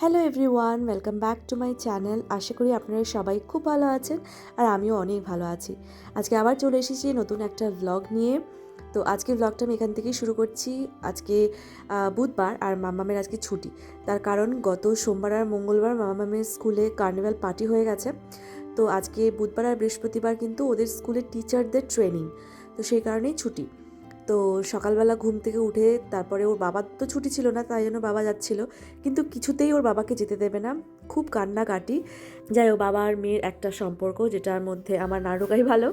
Hello everyone welcome back to my channel আশা করি আপনারা সবাই খুব ভালো আছেন আর আমিও অনেক ভালো আছি। আজকে আবার চলে এসেছি নতুন একটা ভ্লগ নিয়ে। তো আজকে ভ্লগটা আমি এখান থেকেই শুরু করছি। আজকে বুধবার আর মামামের আজকে ছুটি। তার কারণ গত সোমবার আর মঙ্গলবার মামামের স্কুলে কার্নিভাল পার্টি হয়ে গেছে। তো আজকে বুধবার আর বৃহস্পতিবার কিন্তু ওদের স্কুলের টিচারদের ট্রেনিং তো সেই কারণেই ছুটি। তো সকালবেলা ঘুম থেকে উঠে তারপরে ওর বাবার তো ছুটি ছিল না, তাই জন্য বাবা যাচ্ছিল। কিন্তু কিছুতেই ওর বাবাকে যেতে দেবে না। খুব কান্নাকাটি। যাই হোক, বাবা আর মেয়ের একটা সম্পর্ক, যেটার মধ্যে আমার নাড়ুকাই ভালো।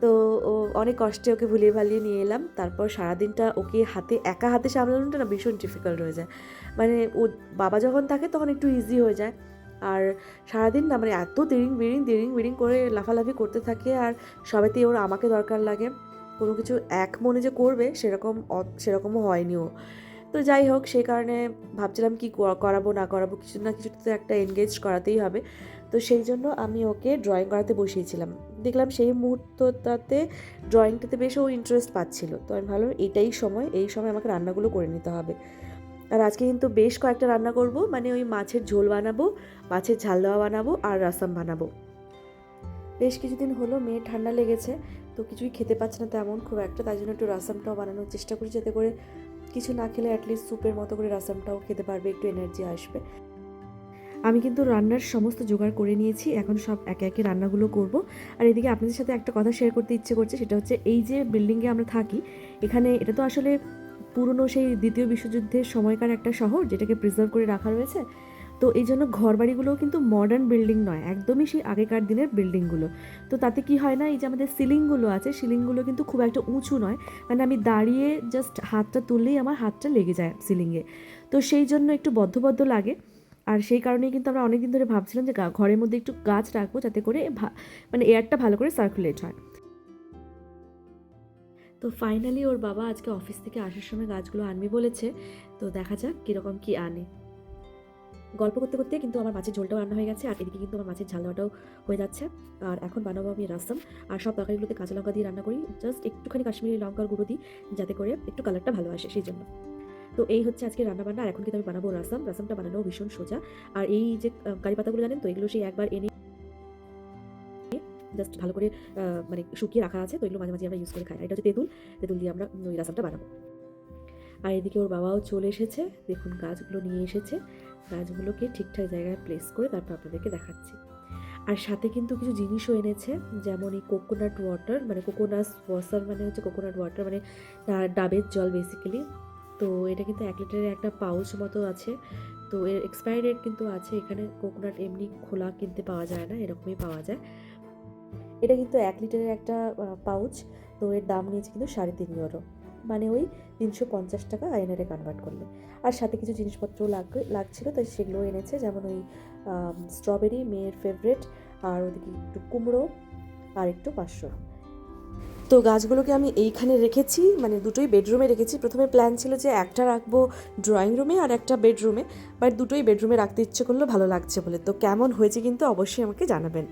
তো ও অনেক কষ্টে ওকে ভুলিয়ে ভালিয়ে নিয়ে এলাম। তারপর সারাদিনটা ওকে হাতে, একা হাতে সামলানোটা না ভীষণ ডিফিকাল্ট হয়ে যায়। মানে ও, বাবা যখন থাকে তখন একটু ইজি হয়ে যায়। আর সারাদিন না মানে এত দেরিং বিরিং দেরিং বিরিং করে লাফালাফি করতে থাকে। আর সবেতেই ওর আমাকে দরকার লাগে। কোনো কিছু এক মনে যে করবে, সেরকম সেরকমও হয়নি ও তো যাই হোক, সেই কারণে ভাবছিলাম কি করাবো, না করাবো, কিছু না কিছু তো একটা এনগেজ করাতেই হবে। তো সেই জন্য আমি ওকে ড্রয়িং করাতে বসিয়েছিলাম। দেখলাম সেই মুহূর্তটাতে ড্রয়িংটাতে বেশ ও ইন্টারেস্ট পাচ্ছিল। তো আমি ভাবলাম এটাই সময়, এই সময় আমাকে রান্নাগুলো করে নিতে হবে। আর আজকে কিন্তু বেশ কয়েকটা রান্না করব মানে ওই মাছের ঝোল বানাবো, মাছের ঝাল দেওয়া বানাবো আর রাসাম বানাবো। বেশ কিছুদিন হলো মেয়ে ঠান্ডা লেগেছে, তো কিছুই খেতে পাচ্ছে না তেমন খুব একটা, তাই জন্য একটু রাসামটাও বানানোর চেষ্টা করি যাতে করে কিছু না খেলে অ্যাটলিস্ট স্যুপের মতো করে রাসামটাও খেতে পারবে, একটু এনার্জি আসবে। আমি কিন্তু রান্নার সমস্ত জোগাড় করে নিয়েছি, এখন সব একে একে রান্নাগুলো করব। আর এদিকে আপনাদের সাথে একটা কথা শেয়ার করতে ইচ্ছে করছে, সেটা হচ্ছে এই যে বিল্ডিংয়ে আমরা থাকি, এখানে এটা তো আসলে পুরনো সেই দ্বিতীয় বিশ্বযুদ্ধের সময়কার একটা শহর, যেটাকে প্রিজার্ভ করে রাখা রয়েছে। তো এই জন্য ঘরবাড়িগুলোও কিন্তু মডার্ন বিল্ডিং নয়, একদমই সেই আগেকার দিনের বিল্ডিংগুলো তো তাতে কি হয় না, এই যে আমাদের সিলিংগুলো আছে, সিলিংগুলো কিন্তু খুব একটা উঁচু নয় মানে আমি দাঁড়িয়ে জাস্ট হাতটা তুললেই আমার হাতটা লেগে যায় সিলিংয়ে তো সেই জন্য একটু বদ্ধবদ্ধ লাগে। আর সেই কারণেই কিন্তু আমরা অনেকদিন ধরে ভাবছিলাম যে ঘরের মধ্যে একটু গাছ রাখব যাতে করে মানে এয়ারটা ভালো করে সার্কুলেট হয়। তো ফাইনালি ওর বাবা আজকে অফিস থেকে আসার সময় গাছগুলো আনবে বলেছে। তো দেখা যাক কীরকম কি আনে। গল্প করতে করতে কিন্তু আমার মাছের ঝোলটাও রান্না হয়ে গেছে, আর এদিকে কিন্তু আমার মাছের ঝাল দেওয়াটাও হয়ে যাচ্ছে। আর এখন বানাবো আমি রাসম আর সব তরকারিগুলোতে কাঁচা লঙ্কা দিয়ে রান্না করি। জাস্ট একটুখানি কাশ্মীরি লঙ্কার গুঁড়ো দিই, যাতে করে একটু কালারটা ভালো আসে, সেই জন্য। তো এই হচ্ছে আজকে রান্না বান্না আর এখন কিন্তু আমি বানাবো রাসম রাসমটা বানানো ভীষণ সোজা। আর এই যে কারি পাতাগুলো জানেন তো, এগুলো সেই একবার এনে জাস্ট ভালো করে মানে শুকিয়ে রাখা আছে, তো এগুলো মাঝে মাঝে আমরা ইউজ করে খাই। এটা হচ্ছে তেঁতুল। তেঁতুল দিয়ে আমরা ওই রাসামটা বানাবো। আর এদিকে ওর বাবাও চলে এসেছে। দেখুন গাছগুলো নিয়ে এসেছে। গাছগুলোকে ঠিকঠাক জায়গায় প্লেস করে তারপর আপনাদেরকে দেখাচ্ছি। আর সাথে কিন্তু কিছু জিনিসও এনেছে, যেমন এই কোকোনাট ওয়াটার মানে কোকোনাট ওয়াটার মানে হচ্ছে কোকোনাট ওয়াটার মানে ডাবের জল বেসিক্যালি তো এটা কিন্তু এক লিটারের একটা পাউচ মতো আছে। তো এর এক্সপায়ারি ডেট কিন্তু আছে, এখানে কোকোনাট এমনি খোলা কিনতে পাওয়া যায় না, এরকমই পাওয়া যায়। এটা কিন্তু এক লিটারের একটা পাউচ তো এর দাম নিয়েছে কিন্তু সাড়ে তিন ইউরো মানে ওই তিনশো পঞ্চাশ টাকা আইনারে কনভার্ট করলে। আর সাথে কিছু জিনিসপত্র লাগ লাগছিল, তাই সেগুলো এনেছে, যেমন ওই স্ট্রবেরি মেয়ের ফেভারেট আর ওদিকে একটু কুমড়ো, আর একটু পাঁচশো। তো গাছগুলোকে আমি এইখানে রেখেছি মানে দুটোই বেডরুমে রেখেছি। প্রথমে প্ল্যান ছিল যে একটা রাখব ড্রয়িং রুমে আর একটা বেডরুমে বাট দুটোই বেডরুমে রাখতে ইচ্ছে করল, ভালো লাগছে বলে। তো কেমন হয়েছে কিন্তু অবশ্যই আমাকে জানাবেন।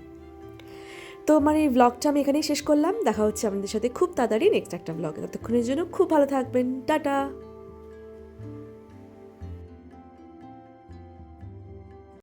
তো আমার এই ব্লগটা আমি এখানেই শেষ করলাম। দেখা হচ্ছে আপনাদের সাথে খুব তাড়াতাড়ি নেক্সট একটা ব্লগে ততক্ষণের জন্য খুব ভালো থাকবেন। টাটা!